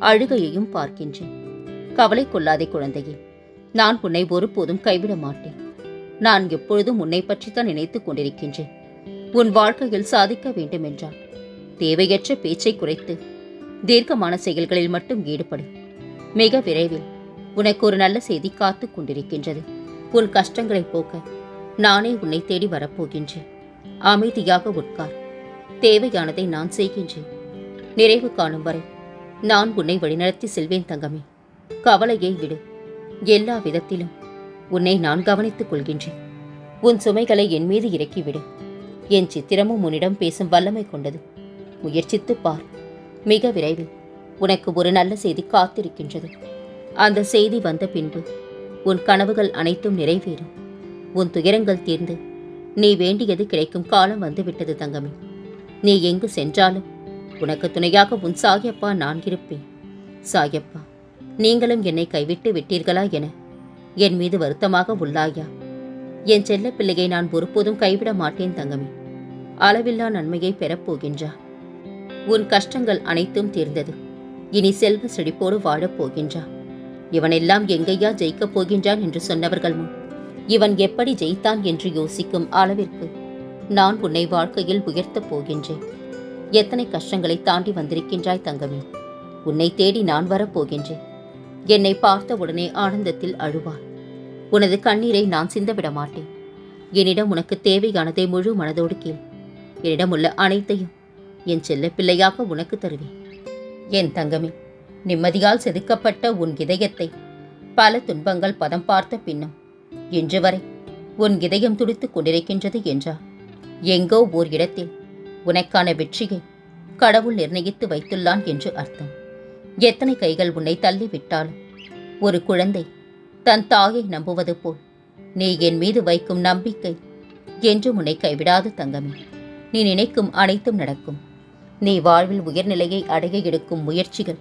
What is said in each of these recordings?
அழுகையையும் பார்க்கின்றேன். கவலை கொள்ளாதே குழந்தையே நான் உன்னை ஒருபோதும் கைவிட மாட்டேன். நான் எப்பொழுதும் உன்னை பற்றித்தான் நினைத்துக் கொண்டிருக்கின்றேன். உன் வாழ்க்கையில் சாதிக்க வேண்டுமென்றால் தேவையற்ற பேச்சை குறைத்து தீர்க்கமான செயல்களில் மட்டும் ஈடுபடு. மிக விரைவில் உனக்கு ஒரு நல்ல செய்தி காத்துக் கொண்டிருக்கின்றது. உன் கஷ்டங்களை போக்க நானே உன்னை தேடி வரப்போகின்றேன். அமைதியாக உட்கார். தேவையானதை நான் செய்கின்றேன். நிறைவு காணும் வரை நான் உன்னை வழிநடத்தி செல்வேன் தங்கமே. கவலையை விடு. எல்லா விதத்திலும் உன்னை நான் கவனித்துக் கொள்கின்றேன். உன் சுமைகளை என் மீது இறக்கிவிடு. என் சித்திரமும் உன்னிடம் பேசும் வல்லமை கொண்டது. முயற்சித்துப் பார். மிக விரைவில் உனக்கு ஒரு நல்ல செய்தி காத்திருக்கின்றது. அந்த செய்தி வந்த பின்பு உன் கனவுகள் அனைத்தும் நிறைவேறும். உன் துயரங்கள் தீர்ந்து நீ வேண்டியது கிடைக்கும் காலம் வந்துவிட்டது தங்கமே. நீ எங்கு சென்றாலும் உனக்கு துணையாக உன் சாயப்பா நான் இருப்பேன். சாயப்பா நீங்களும் என்னை கைவிட்டு விட்டீர்களா என என் மீது வருத்தமாக உள்ளாயா. என் செல்ல பிள்ளையை நான் ஒருபோதும் கைவிட மாட்டேன் தங்கமே. அளவில்லா நன்மையை பெறப்போகின்றா உன் கஷ்டங்கள் அனைத்தும் தீர்ந்தது. இனி செல்வ செழிப்போடு வாழப் போகின்றா. இவனெல்லாம் எங்கையா ஜெயிக்கப் போகின்றான் என்று சொன்னவர்கள் முன் இவன் எப்படி ஜெயித்தான் என்று யோசிக்கும் அளவிற்கு நான் உன்னை வாழ்க்கையில் உயர்த்தப் போகின்றேன். எத்தனை கஷ்டங்களை தாண்டி வந்திருக்கின்றாய் தங்கமே? உன்னை தேடி நான் வரப்போகின்றேன். என்னை பார்த்த உடனே ஆனந்தத்தில் அழுவார் உனது கண்ணீரை நான் சிந்தவிட மாட்டேன் என்னிடம் உனக்கு தேவையானதை முழு மனதோடு கேள். என்னிடம் உள்ள அனைத்தையும் என் செல்ல பிள்ளையாக உனக்கு தருவேன். என் தங்கமே நிம்மதியால் செதுக்கப்பட்ட உன் இதயத்தை பல துன்பங்கள் பதம் பார்த்த பின்னும் இன்று வரை உன் இதயம் துடித்துக் கொண்டிருக்கின்றது என்றார். எங்கோ ஓர் இடத்தில் உனக்கான வெற்றியை கடவுள் நிர்ணயித்து வைத்துள்ளான் என்று அர்த்தம். எத்தனை கைகள் உன்னை தள்ளிவிட்டாலும் ஒரு குழந்தை தன் தாயை நம்புவது போல் நீ என் மீது வைக்கும் நம்பிக்கை என்று உன்னை கைவிடாது தங்கமே. நீ நினைக்கும் அனைத்தும் நடக்கும். நீ வாழ்வில் உயர்நிலையை அடைய எடுக்கும் முயற்சிகள்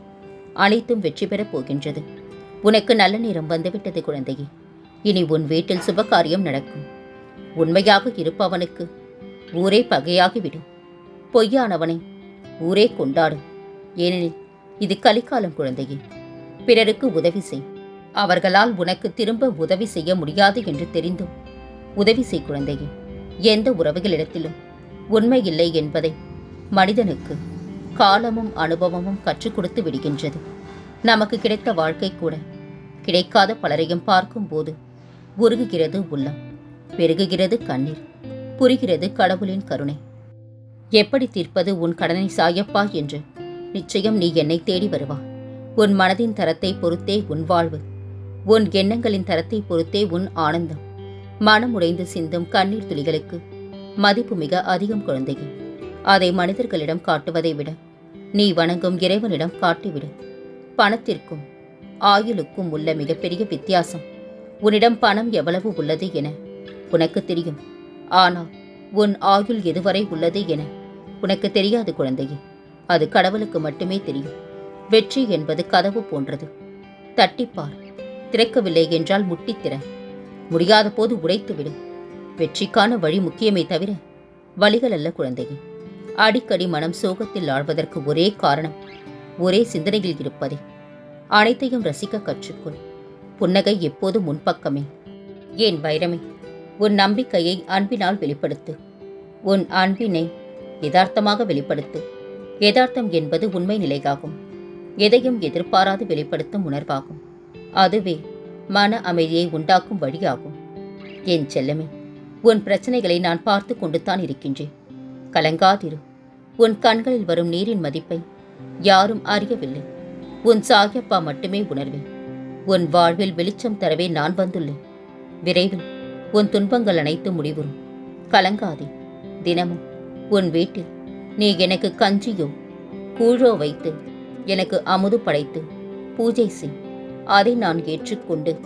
அனைத்தும் வெற்றி பெறப் போகின்றது. உனக்கு நல்ல நேரம் வந்துவிட்டது குழந்தையே. இனி உன் வீட்டில் சுபகாரியம் நடக்கும். உண்மையாக இருப்பவனுக்கு ஊரே பகையாகிவிடும். பொய்யானவனை ஊரே கொண்டாடும் ஏனெனில் இது கலிக்காலம் குழந்தையே. பிறருக்கு உதவி செய். அவர்களால் உனக்கு திரும்ப உதவி செய்ய முடியாது என்று தெரிந்தும். உதவி செய் குழந்தையே. எந்த உறவுகளிடத்திலும் உண்மை இல்லை என்பதை மனிதனுக்கு காலமும் அனுபவமும் கற்றுக் கொடுத்து விடுகின்றது. நமக்கு கிடைத்த வாழ்க்கை கூட கிடைக்காத பலரையும் பார்க்கும்போது உருகுகிறது உள்ளம். பெருகுகிறது கண்ணீர். புரிகிறது கடவுளின் கருணை. எப்படி தீர்ப்பது உன் கடனை சாயப்பா என்று. நிச்சயம் நீ என்னை தேடி வருவா. உன் மனதின் தரத்தை பொறுத்தே உன் வாழ்வு. உன் எண்ணங்களின் தரத்தை பொறுத்தே உன் ஆனந்தம். மனம் உடைந்து சிந்தும் கண்ணீர் துளிகளுக்கு மதிப்பு மிக அதிகம் குழந்தையே. அதை மனிதர்களிடம் காட்டுவதை விட நீ வணங்கும் இறைவனிடம் காட்டிவிடு. பணத்திற்கும் ஆயுளுக்கும் உள்ள மிகப்பெரிய வித்தியாசம். உன்னிடம் பணம் எவ்வளவு உள்ளது என உனக்கு தெரியும். ஆனால் உன் ஆயுள் எதுவரை உள்ளது என உனக்கு தெரியாது குழந்தையே. அது கடவுளுக்கு மட்டுமே தெரியும். வெற்றி என்பது கதவு போன்றது. தட்டிப்பார். திறக்கவில்லை என்றால் முட்டித் திற. முடியாத போது உடைத்துவிடும். வெற்றிக்கான வழி முக்கியமே தவிர வழிகள் அல்ல குழந்தையே. அடிக்கடி மனம் சோகத்தில் ஆழ்வதற்கு ஒரே காரணம் ஒரே சிந்தனையில் இருப்பதே. அனைத்தையும் ரசிக்க கற்றுக்கொள். புன்னகை எப்போதும் முன்பக்கமே ஏன் வைரமே உன் நம்பிக்கையை அன்பினால் வெளிப்படுத்து. உன் அன்பினை யதார்த்தமாக வெளிப்படுத்து. யதார்த்தம் என்பது உண்மை நிலையாகும். எதையும் எதிர்பாராது வெளிப்படுத்தும் உணர்வாகும். அதுவே மன அமைதியை உண்டாக்கும் வழியாகும். என் செல்லமே உன் பிரச்சனைகளை நான் பார்த்து கொண்டுதான் இருக்கின்றேன். கலங்காதிரு. உன் கண்களில் வரும் நீரின் மதிப்பை யாரும் அறியவில்லை. உன் சாயப்பா மட்டுமே உணர்வேன். உன் வாழ்வில் வெளிச்சம் தரவே நான் வந்துள்ளேன். விரைவில் உன் துன்பங்கள் அனைத்தும் முடிவுறும். கலங்காதே. தினமும் உன் வீட்டில் நீ எனக்கு கஞ்சியோ கூழோ வைத்து எனக்கு அமுது படைத்து பூஜை செய். அதை நான் ஏற்றுக்கொண்டு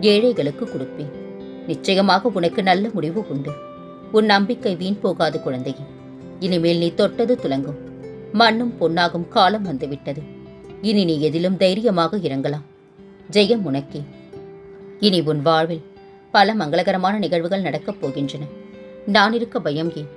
ஏழைகளுக்கு கொடுப்பேன். நிச்சயமாக உனக்கு நல்ல முடிவு உண்டு. உன் நம்பிக்கை வீண் போகாது குழந்தையே. இனிமேல் நீ தொட்டது துலங்கும். மண்ணும் பொன்னாகும் காலம் வந்துவிட்டது. இனி நீ எதிலும் தைரியமாக இறங்கலாம். ஜெயம் உனக்கே. இனி உன் வாழ்வில் பல மங்களகரமான நிகழ்வுகள் நடக்கப் போகின்றன. நான் இருக்க பயம் ஏன்?